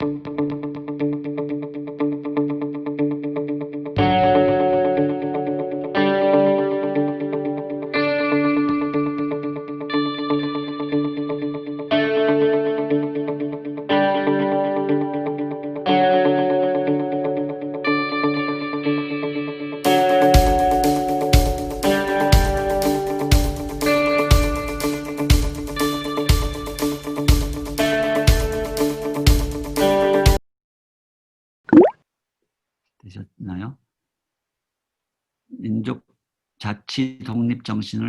되셨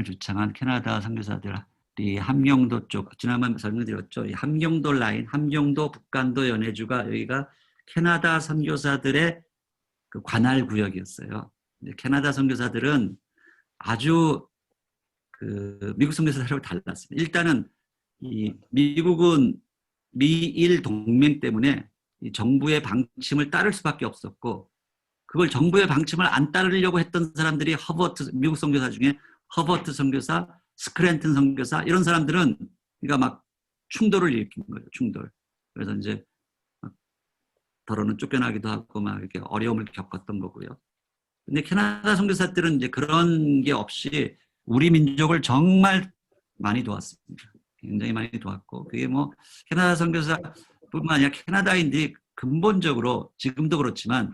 정신을 주창한 캐나다 선교사들이 함경도 쪽 지난번에 설명드렸죠. 이 함경도 라인, 함경도 북간도 연해주가 여기가 캐나다 선교사들의 그 관할 구역이었어요. 캐나다 선교사들은 아주 그 미국 선교사들하고 달랐습니다. 일단은 이 미국은 미일 동맹 때문에 이 정부의 방침을 따를 수밖에 없었고 그걸 정부의 방침을 안 따르려고 했던 사람들이 허버트 미국 선교사 중에 허버트 선교사, 스크랜튼 선교사 이런 사람들은 그러니까 막 충돌을 일으킨 거예요. 충돌. 그래서 이제 막 더러는 쫓겨나기도 하고 막 이렇게 어려움을 겪었던 거고요. 근데 캐나다 선교사들은 이제 그런 게 없이 우리 민족을 정말 많이 도왔습니다. 굉장히 많이 도왔고 그게 뭐 캐나다 선교사뿐만 아니라 캐나다인들이 근본적으로 지금도 그렇지만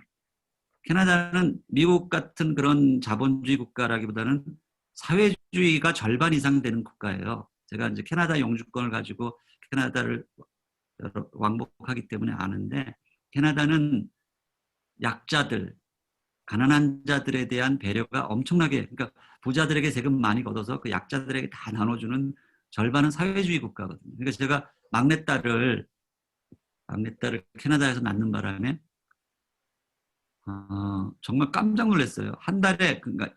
캐나다는 미국 같은 그런 자본주의 국가라기보다는 사회주의가 절반 이상 되는 국가예요. 제가 이제 캐나다 영주권을 가지고 캐나다를 왕복하기 때문에 아는데 캐나다는 약자들, 가난한 자들에 대한 배려가 엄청나게 그러니까 부자들에게 세금 많이 걷어서 그 약자들에게 다 나눠주는 절반은 사회주의 국가거든요. 그러니까 제가 막내딸을 막내딸을 캐나다에서 낳는 바람에 어, 정말 깜짝 놀랐어요. 한 달에 그러니까 애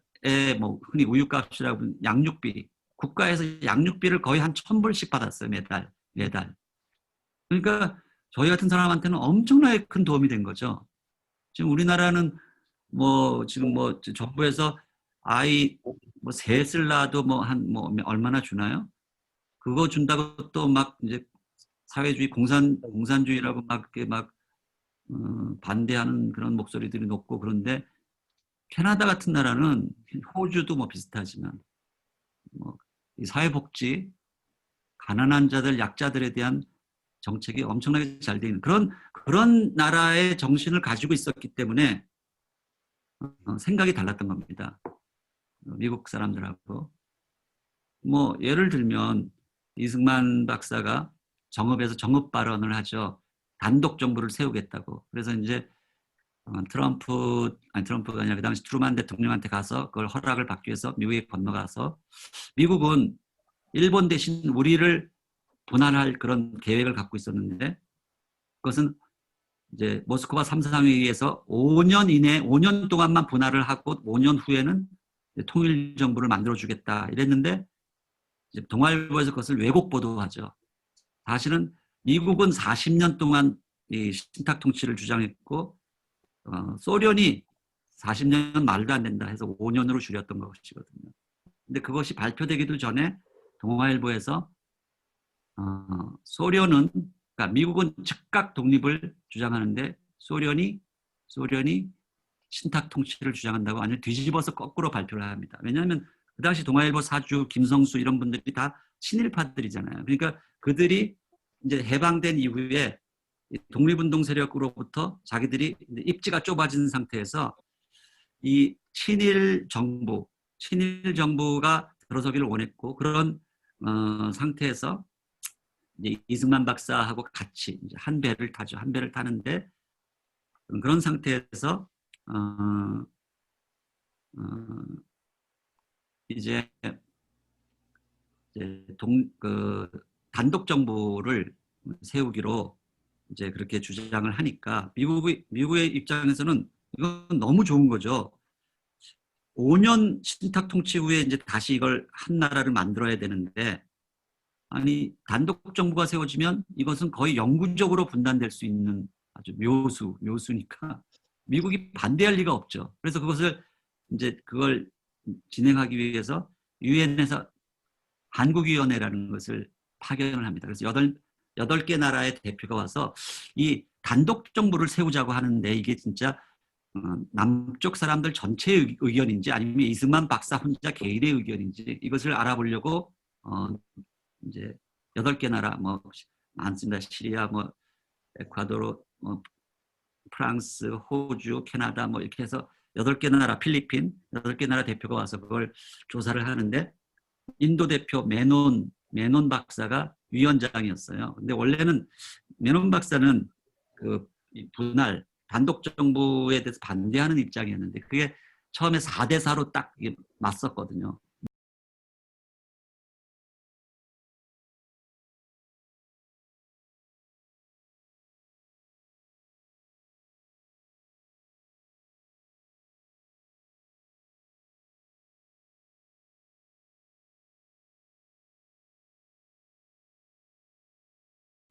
뭐 흔히 우유값이라고 부르는 양육비 국가에서 양육비를 거의 한 천 불씩 받았어요 매달 매달. 그러니까 저희 같은 사람한테는 엄청나게 큰 도움이 된 거죠. 지금 우리나라는 뭐 지금 뭐 정부에서 아이 뭐 셋을 낳아도 뭐한뭐 얼마나 주나요? 그거 준다고 또 막 이제 사회주의 공산 공산주의라고 막 이렇게 막 어, 반대하는 그런 목소리들이 높고 그런데 캐나다 같은 나라는 호주도 뭐 비슷하지만 뭐 사회복지 가난한 자들 약자들에 대한 정책이 엄청나게 잘 되어 있는 그런 그런 나라의 정신을 가지고 있었기 때문에 어, 생각이 달랐던 겁니다. 미국 사람들하고 뭐 예를 들면 이승만 박사가 정읍에서 정읍 발언을 하죠. 단독 정부를 세우겠다고. 그래서 이제 어, 트럼프 아니 트럼프가 아니라 그 당시 트루만 대통령한테 가서 그걸 허락을 받기 위해서 미국에 건너가서 미국은 일본 대신 우리를 분할할 그런 계획을 갖고 있었는데 그것은 이제 모스크바 삼상회의에서 5년 이내 5년 동안만 분할을 하고 5년 후에는 통일 정부를 만들어 주겠다 이랬는데 이제 동아일보에서 그것을 왜곡 보도하죠. 사실은 미국은 40년 동안 이 신탁 통치를 주장했고 어, 소련이 40년 말도 안 된다 해서 5년으로 줄였던 것이거든요. 근데 그것이 발표되기도 전에 동아일보에서 어, 소련은 그러니까 미국은 즉각 독립을 주장하는데 소련이 소련이 신탁 통치를 주장한다고 아니면 뒤집어서 거꾸로 발표를 합니다. 왜냐하면 그 당시 동아일보 사주 김성수 이런 분들이 다 친일파들이잖아요. 그러니까 그들이 이제 해방된 이후에 독립운동 세력으로부터 자기들이 입지가 좁아진 상태에서 이 친일 정부, 친일 정부가 들어서기를 원했고 그런 어, 상태에서 이제 이승만 박사하고 같이 한 배를 타죠. 한 배를 타는데 그런 상태에서 어, 어, 이제, 이제 동, 그 단독 정부를 세우기로 이제 그렇게 주장을 하니까 미국의 미국의 입장에서는 이건 너무 좋은 거죠. 5년 신탁 통치 후에 이제 다시 이걸 한 나라를 만들어야 되는데 아니 단독 정부가 세워지면 이것은 거의 영구적으로 분단될 수 있는 아주 묘수 묘수니까 미국이 반대할 리가 없죠. 그래서 그것을 이제 그걸 진행하기 위해서 유엔에서 한국위원회라는 것을 파견을 합니다. 그래서 여덟 여덟 개 나라의 대표가 와서 이 단독 정부를 세우자고 하는데 이게 진짜 어, 남쪽 사람들 전체의 의- 의견인지 아니면 이승만 박사 혼자 개인의 의견인지 이것을 알아보려고 어, 이제 여덟 개 나라 뭐 많습니다. 시리아, 뭐 에콰도르, 뭐 프랑스, 호주, 캐나다 뭐 이렇게 해서 여덟 개 나라, 필리핀 여덟 개 나라 대표가 와서 그걸 조사를 하는데 인도 대표 메논 메논 박사가 위원장이었어요. 근데 원래는 메논 박사는 그이 분할 단독 정부에 대해서 반대하는 입장이었는데 그게 처음에 4대 4로 딱 맞섰거든요.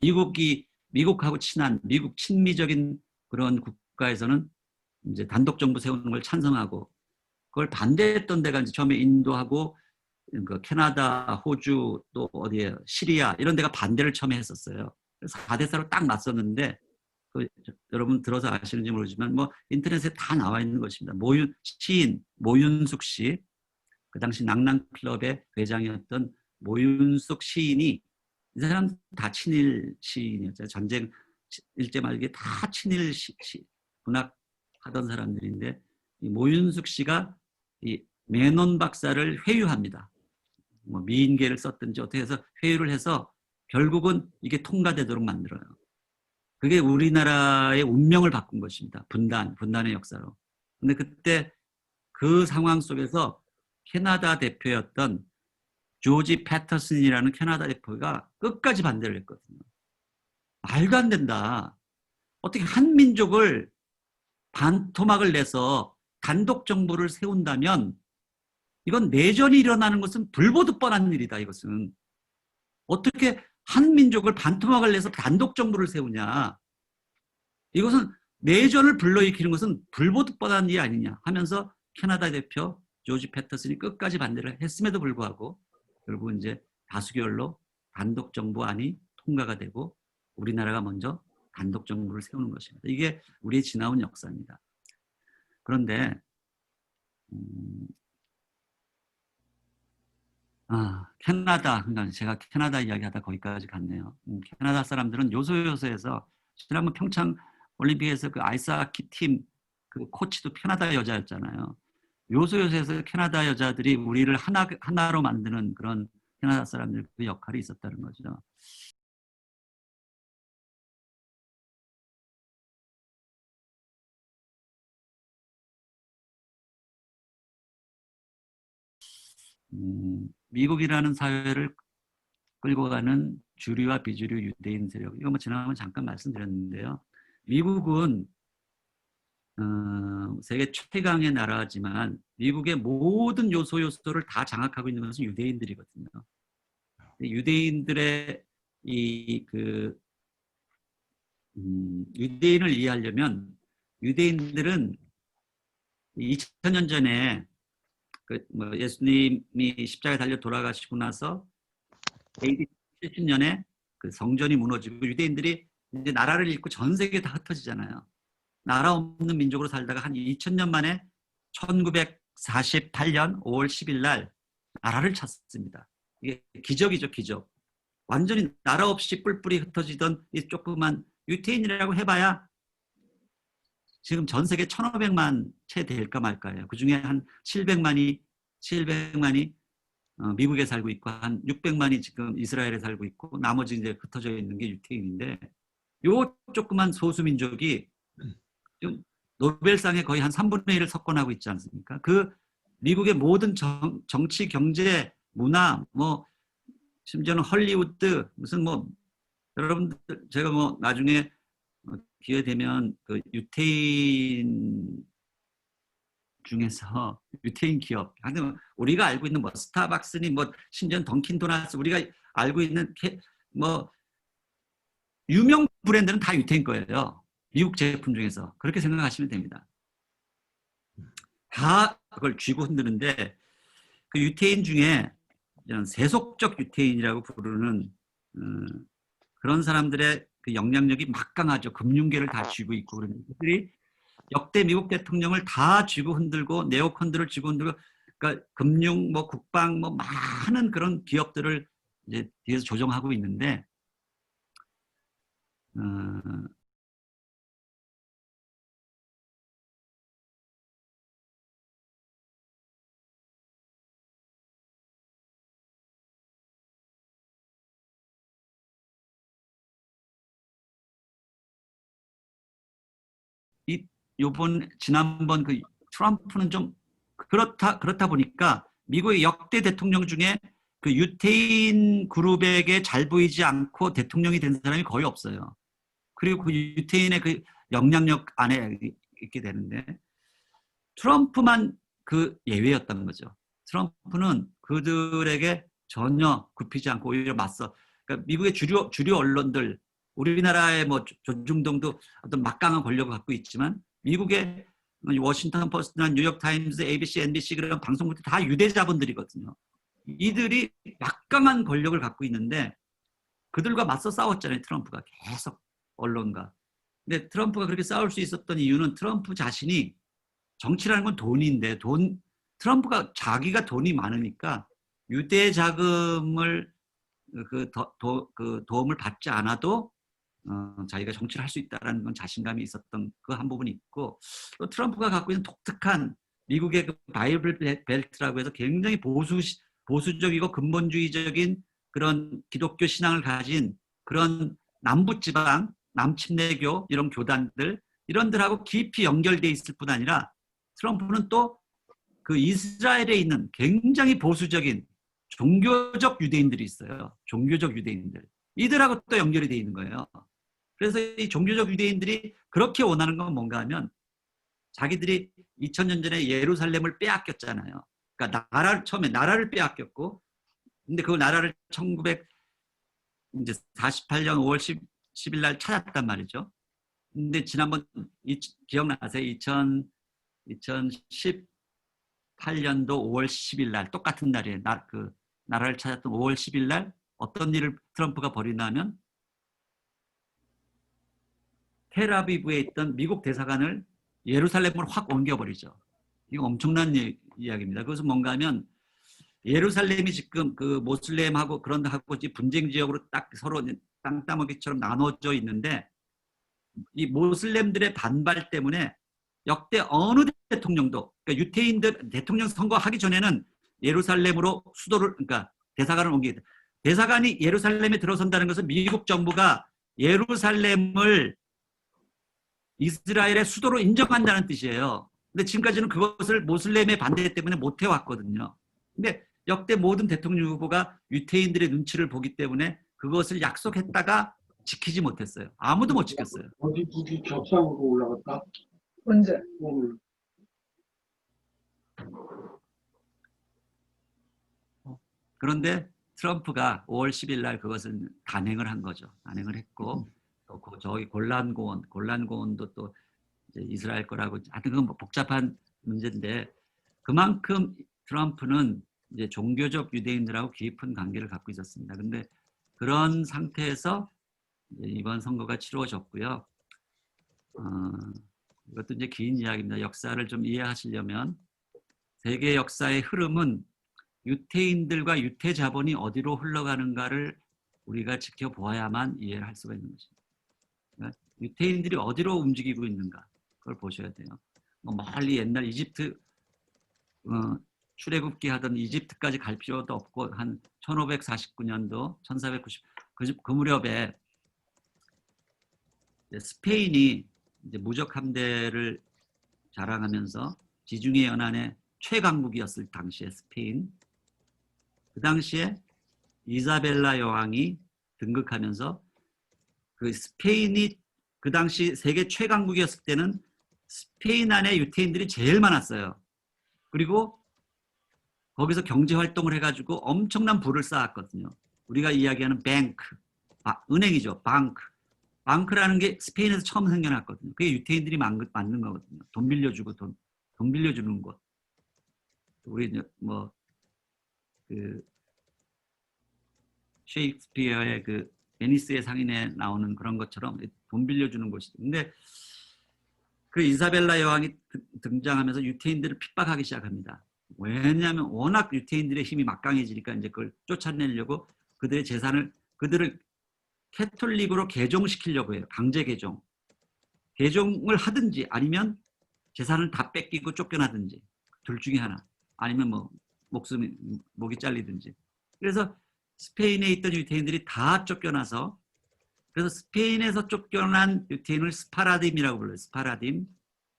미국이 미국하고 친한 미국 친미적인 그런 국가에서는 이제 단독 정부 세우는 걸 찬성하고 그걸 반대했던 데가 이제 처음에 인도하고 그 캐나다, 호주 또 어디에 시리아 이런 데가 반대를 처음에 했었어요. 그래서 4대 4로 딱 맞섰는데 그 저- 여러분 들어서 아시는지 모르지만 뭐 인터넷에 다 나와 있는 것입니다. 모윤 시인 모윤숙 씨, 그 당시 낭낭 클럽의 회장이었던 모윤숙 시인이 이 사람 다 친일 시인이었죠. 전쟁 시- 일제 말기에 다 친일 시, 시- 문학 하던 사람들인데 이 모윤숙 씨가 이 메논 박사를 회유합니다. 뭐 미인계를 썼든지 어떻게 해서 회유를 해서 결국은 이게 통과되도록 만들어요. 그게 우리나라의 운명을 바꾼 것입니다. 분단, 분단의 역사로. 근데 그때 그 상황 속에서 캐나다 대표였던 조지 패터슨이라는 캐나다 대표가 끝까지 반대를 했거든요. 말도 안 된다. 어떻게 한 민족을 반토막을 내서 단독 정부를 세운다면 이건 내전이 일어나는 것은 불보듯 뻔한 일이다. 이것은 어떻게 한 민족을 반토막을 내서 단독 정부를 세우냐? 이것은 내전을 불러일으키는 것은 불보듯 뻔한 일이 아니냐 하면서 캐나다 대표 조지 패터슨이 끝까지 반대를 했음에도 불구하고 결국 이제 다수결로 단독 정부안이 통과가 되고 우리나라가 먼저 단독 정부를 세우는 것입니다. 이게 우리의 지나온 역사입니다. 그런데 음, 아, 캐나다, 그러니까 제가 캐나다 이야기하다 거기까지 갔네요. 음, 캐나다 사람들은 요소요소에서 지난번 평창 올림픽에서 그 아이스하키 팀 그 코치도 캐나다 여자였잖아요. 요소요소에서 캐나다 여자들이 우리를 하나 하나로 만드는 그런 캐나다 사람들 그 역할이 있었다는 거죠. 음, 미국이라는 사회를 끌고 가는 주류와 비주류 유대인 세력. 이거 뭐 지난번에 잠깐 말씀드렸는데요. 미국은 어, 세계 최강의 나라지만 미국의 모든 요소 요소를 다 장악하고 있는 것은 유대인들이거든요. 유대인들의 이그 음, 유대인을 이해하려면 유대인들은 2000년 전에 그 뭐 예수님이 십자가에 달려 돌아가시고 나서 AD 70년에 그 성전이 무너지고 유대인들이 이제 나라를 잃고 전 세계에 다 흩어지잖아요. 나라 없는 민족으로 살다가 한 2000년 만에 1948년 5월 10일 날 나라를 찾습니다. 이게 기적이죠, 기적. 완전히 나라 없이 뿔뿔이 흩어지던 이 조그만 유태인이라고 해봐야 지금 전 세계 1,500만 채 될까 말까예요. 그 중에 한 700만이 700만이 어, 미국에 살고 있고 한 600만이 지금 이스라엘에 살고 있고 나머지 이제 흩어져 있는 게 유태인인데 요 조그만 소수 민족이 노벨상에 거의 한 3분의 1을 석권하고 있지 않습니까? 그 미국의 모든 정, 정치, 경제, 문화, 뭐 심지어는 헐리우드 무슨 뭐 여러분들 제가 뭐 나중에 어, 기회 되면 그 유태인 중에서 유태인 기업 하여튼 우리가 알고 있는 뭐 스타벅스니 뭐 심지어 던킨 도나츠 우리가 알고 있는 케- 뭐 유명 브랜드는 다 유태인 거예요. 미국 제품 중에서 그렇게 생각하시면 됩니다. 다 그걸 쥐고 흔드는데 그 유태인 중에 이런 세속적 유태인이라고 부르는 음, 그런 사람들의 그 영향력이 막강하죠. 금융계를 다 쥐고 있고 그런 그들이 역대 미국 대통령을 다 쥐고 흔들고 네오컨들을 쥐고 흔들고 그러니까 금융 뭐 국방 뭐 많은 그런 기업들을 이제 뒤에서 조정하고 있는데 어, 이 요번 지난번 그 트럼프는 좀 그렇다 그렇다 보니까 미국의 역대 대통령 중에 그 유태인 그룹에게 잘 보이지 않고 대통령이 된 사람이 거의 없어요. 그리고 그 유태인의 그 영향력 안에 있게 되는데 트럼프만 그 예외였던 거죠. 트럼프는 그들에게 전혀 굽히지 않고 오히려 맞서 그러니까 미국의 주류 주류 언론들 우리나라의 뭐 조중동도 어떤 막강한 권력을 갖고 있지만 미국의 워싱턴 포스트나 뉴욕 타임즈, ABC, NBC 그런 방송국들 다 유대 자본들이거든요. 이들이 막강한 권력을 갖고 있는데 그들과 맞서 싸웠잖아요. 트럼프가 계속 언론과. 근데 트럼프가 그렇게 싸울 수 있었던 이유는 트럼프 자신이 정치라는 건 돈인데 돈 트럼프가 자기가 돈이 많으니까 유대 자금을 그, 도, 도, 그 도움을 받지 않아도 어, 자기가 정치를 할 수 있다라는 건 자신감이 있었던 그 한 부분이 있고 또 트럼프가 갖고 있는 독특한 미국의 그 바이블 벨트라고 해서 굉장히 보수 보수적이고 근본주의적인 그런 기독교 신앙을 가진 그런 남부 지방 남침례교 이런 교단들 이런 들하고 깊이 연결돼 있을 뿐 아니라 트럼프는 또 그 이스라엘에 있는 굉장히 보수적인 종교적 유대인들이 있어요. 종교적 유대인들. 이들하고 또 연결이 돼 있는 거예요. 그래서 이 종교적 유대인들이 그렇게 원하는 건 뭔가 하면 자기들이 2000년 전에 예루살렘을 빼앗겼잖아요. 그러니까 나라를 처음에 나라를 빼앗겼고 근데 그 나라를 1948년 5월 10, 10일 날 찾았단 말이죠. 근데 지난번 이, 기억나세요? 2000 2018년도 5월 10일 날 똑같은 날이에요. 나, 그 나라를 찾았던 5월 10일 날 어떤 일을 트럼프가 벌이냐면 테라비브에 있던 미국 대사관을 예루살렘으로 확 옮겨버리죠. 이거 엄청난 이, 이야기입니다. 그것은 뭔가 하면 예루살렘이 지금 그 모슬렘하고 그런 하고 분쟁 지역으로 딱 서로 땅 따먹기처럼 나눠져 있는데 이 모슬렘들의 반발 때문에 역대 어느 대통령도 그러니까 유태인들 대통령 선거하기 전에는 예루살렘으로 수도를 그러니까 대사관을 옮기게 대사관이 예루살렘에 들어선다는 것은 미국 정부가 예루살렘을 이스라엘의 수도로 인정한다는 뜻이에요. 근데 지금까지는 그것을 모슬렘의 반대 때문에 못 해왔거든요. 근데 역대 모든 대통령 후보가 유태인들의 눈치를 보기 때문에 그것을 약속했다가 지키지 못했어요. 아무도 못 지켰어요. 어디 북이 겹상으로 올라갔다? 언제? 오늘 그런데 트럼프가 5월 10일 날 그것을 단행을 한 거죠. 단행을 했고 또그 저기 골란고원, 골란고원도 또 이스라엘 거라고 하여튼 그건 뭐 복잡한 문제인데 그만큼 트럼프는 이제 종교적 유대인들하고 깊은 관계를 갖고 있었습니다. 근데 그런 상태에서 이번 선거가 치루어졌고요. 어, 이것도 이제 긴 이야기입니다. 역사를 좀 이해하시려면 세계 역사의 흐름은 유태인들과 유태 자본이 어디로 흘러가는가를 우리가 지켜보아야만 이해를 할 수가 있는 것입니다. 유태인들이 어디로 움직이고 있는가 그걸 보셔야 돼요. 뭐 멀리 옛날 이집트 어, 출애굽기 하던 이집트까지 갈 필요도 없고 한 1549년도 1490 그, 그 무렵에 스페인이 이제 무적 함대를 자랑하면서 지중해 연안의 최강국이었을 당시에 스페인 그 당시에 이사벨라 여왕이 등극하면서 그 스페인이 그 당시 세계 최강국이었을 때는 스페인 안에 유태인들이 제일 많았어요. 그리고 거기서 경제 활동을 해가지고 엄청난 부를 쌓았거든요. 우리가 이야기하는 뱅크, 아, 은행이죠. 방크. 방크라는 게 스페인에서 처음 생겨났거든요. 그게 유태인들이 만, 만든 거거든요. 돈 빌려주고 돈, 돈 빌려주는 곳. 우리 뭐, 그, 셰익스피어의 그 베니스의 상인에 나오는 그런 것처럼 돈 빌려주는 곳이. 근데 그 이사벨라 여왕이 드- 등장하면서 유태인들을 핍박하기 시작합니다. 왜냐하면 워낙 유태인들의 힘이 막강해지니까 이제 그걸 쫓아내려고 그들의 재산을 그들을 캐톨릭으로 개종시키려고 해요. 강제 개종. 개종을 하든지 아니면 재산을 다 뺏기고 쫓겨나든지 둘 중에 하나. 아니면 뭐 목숨이 목이 잘리든지. 그래서 스페인에 있던 유태인들이 다 쫓겨나서 그래서 스페인에서 쫓겨난 유태인을 스파라딤이라고 불러요. 스파라딤.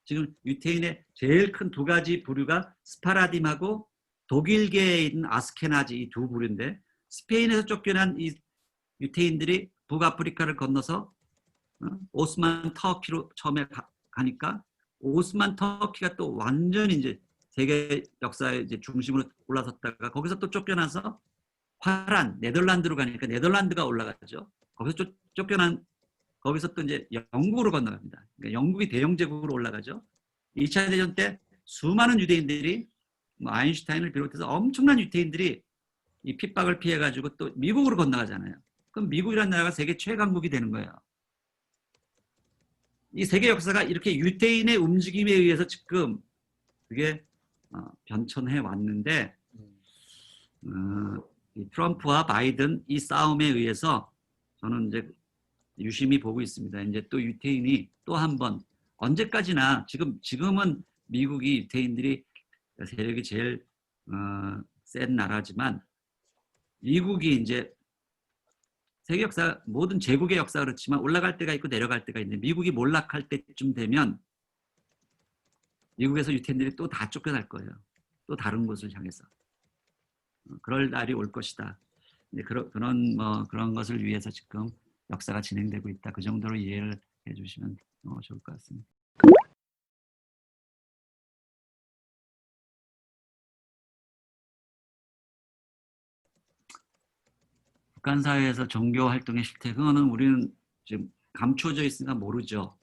지금 유태인의 제일 큰 두 가지 부류가 스파라딤하고 독일계에 있는 아스케나지 이 두 부류인데 스페인에서 쫓겨난 이 유태인들이 북아프리카를 건너서 어? 오스만 터키로 처음에 가, 가니까 오스만 터키가 또 완전히 이제 세계 역사의 이제 중심으로 올라섰다가 거기서 또 쫓겨나서 화란 네덜란드로 가니까 네덜란드가 올라가죠. 거기서 쫓, 쫓겨난 거기서 또 이제 영국으로 건너갑니다. 그러니까 영국이 대영 제국으로 올라가죠. 2차 대전 때 수많은 유대인들이 뭐 아인슈타인을 비롯해서 엄청난 유태인들이 이 핍박을 피해 가지고 또 미국으로 건너가잖아요. 그럼 미국이라는 나라가 세계 최강국이 되는 거예요. 이 세계 역사가 이렇게 유태인의 움직임에 의해서 지금 그게 어, 변천해 왔는데 어, 이 트럼프와 바이든 이 싸움에 의해서 저는 이제 유심히 보고 있습니다. 이제 또 유태인이 또 한 번 언제까지나 지금 지금은 미국이 유태인들이 세력이 제일 어, 센 나라지만 미국이 이제 세계 역사 모든 제국의 역사 그렇지만 올라갈 때가 있고 내려갈 때가 있는데 미국이 몰락할 때쯤 되면 미국에서 유태인들이 또 다 쫓겨날 거예요. 또 다른 곳을 향해서 어, 그럴 날이 올 것이다. 이제 그런 그런 뭐 그런 것을 위해서 지금 역사가 진행되고 있다. 그 정도로 이해를 해주시면 어, 좋을 것 같습니다. 북한 사회에서 종교 활동의 실태 그거는 우리는 지금 감춰져 있으니까 모르죠.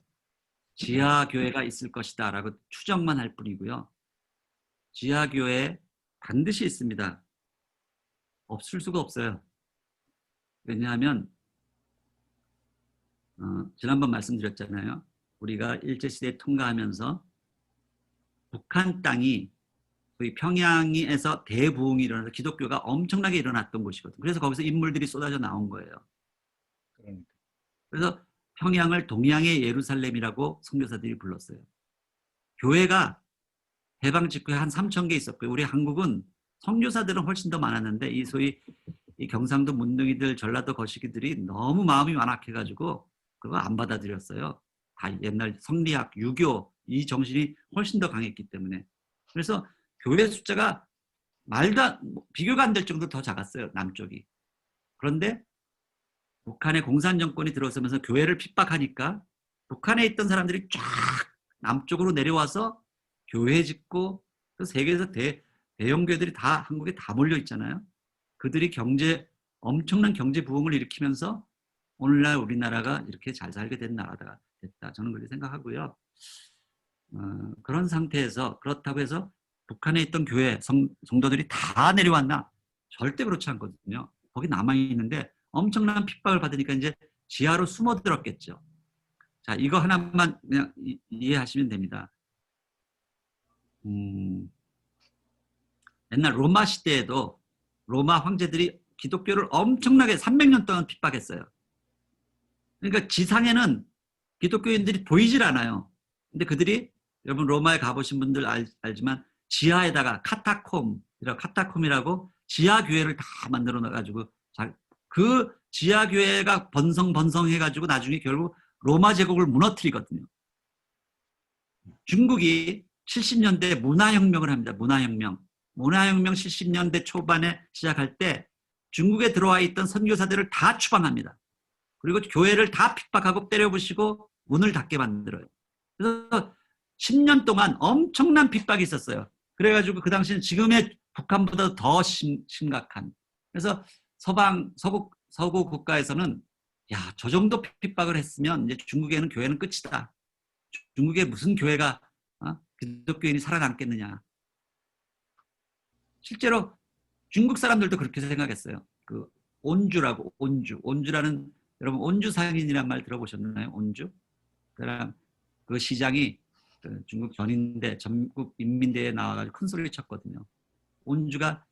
지하 교회가 있을 것이다라고 추정만 할 뿐이고요. 지하 교회 반드시 있습니다. 없을 수가 없어요. 왜냐하면 어, 지난번 말씀드렸잖아요. 우리가 일제시대 통과하면서 북한 땅이 소위 평양에서 대부흥이 일어나서 기독교가 엄청나게 일어났던 곳이거든요. 그래서 거기서 인물들이 쏟아져 나온 거예요. 그러니까. 그래서 평양을 동양의 예루살렘이라고 선교사들이 불렀어요. 교회가 해방 직후에 한 3천 개 있었고요. 우리 한국은 선교사들은 훨씬 더 많았는데 이 소위 이 경상도 문둥이들 전라도 거시기들이 너무 마음이 완악해가지고 그거 안 받아들였어요. 다 옛날 성리학, 유교 이 정신이 훨씬 더 강했기 때문에 그래서 교회 숫자가 말도 안- 뭐 비교가 안 될 정도로 더 작았어요. 남쪽이. 그런데 북한의 공산 정권이 들어서면서 교회를 핍박하니까 북한에 있던 사람들이 쫙 남쪽으로 내려와서 교회 짓고 그 세계에서 대, 대형 교회들이 다 한국에 다 몰려 있잖아요. 그들이 경제 엄청난 경제 부흥을 일으키면서 오늘날 우리나라가 이렇게 잘 살게 된 나라가 됐다. 저는 그렇게 생각하고요. 어, 그런 상태에서 그렇다고 해서 북한에 있던 교회 성, 성도들이 다 내려왔나? 절대 그렇지 않거든요. 거기 남아 있는데 엄청난 핍박을 받으니까 이제 지하로 숨어들었겠죠. 자, 이거 하나만 그냥 이- 이해하시면 됩니다. 음, 옛날 로마 시대에도 로마 황제들이 기독교를 엄청나게 300년 동안 핍박했어요. 그러니까 지상에는 기독교인들이 보이질 않아요. 근데 그들이 여러분 로마에 가보신 분들 알, 알지만 지하에다가 카타콤, 카타콤이라고 지하 교회를 다 만들어 놔가지고 자- 그 지하 교회가 번성 번성해가지고 나중에 결국 로마 제국을 무너뜨리거든요. 중국이 70년대 문화혁명을 합니다. 문화혁명. 문화혁명 70년대 초반에 시작할 때 중국에 들어와 있던 선교사들을 다 추방합니다. 그리고 교회를 다 핍박하고 때려부시고 문을 닫게 만들어요. 그래서 10년 동안 엄청난 핍박이 있었어요. 그래가지고 그 당시는 지금의 북한보다 더 심, 심각한. 그래서 서방 서구 서구 국가에서는 야 저 정도 핍박을 했으면 이제 중국에는 교회는 끝이다. 중국에 무슨 교회가 어? 기독교인이 살아남겠느냐. 실제로 중국 사람들도 그렇게 생각했어요. 그 온주라고 온주 온주라는 여러분 온주 상인이란 말 들어보셨나요? 온주? 그랑 그 시장이 그 중국 전인대 전국 인민대회에 나와가지고 큰 소리를 쳤거든요. 온주가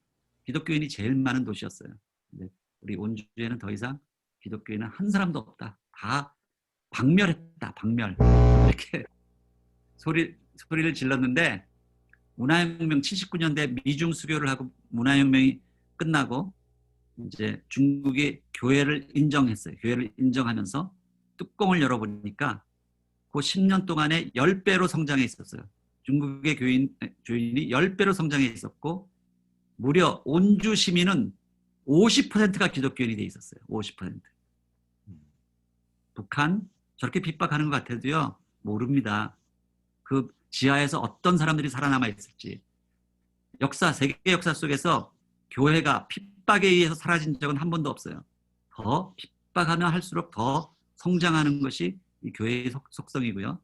기독교인이 제일 많은 도시였어요. 우리 온주에는 더 이상 기독교인은 한 사람도 없다. 다 박멸했다. 박멸. 이렇게 소리 소리를 질렀는데 문화혁명 79년대 미중 수교를 하고 문화혁명이 끝나고 이제 중국이 교회를 인정했어요. 교회를 인정하면서 뚜껑을 열어보니까 그 10년 동안에 10배로 성장해 있었어요. 중국의 교인, 교인이 10배로 성장해 있었고 무려 온주 시민은 50%가 기독교인이 돼 있었어요. 50%. 북한 저렇게 핍박하는 것 같아도요. 모릅니다. 그 지하에서 어떤 사람들이 살아남아 있을지. 역사, 세계 역사 속에서 교회가 핍박에 의해서 사라진 적은 한 번도 없어요. 더 핍박하면 할수록 더 성장하는 것이 이 교회의 속, 속성이고요.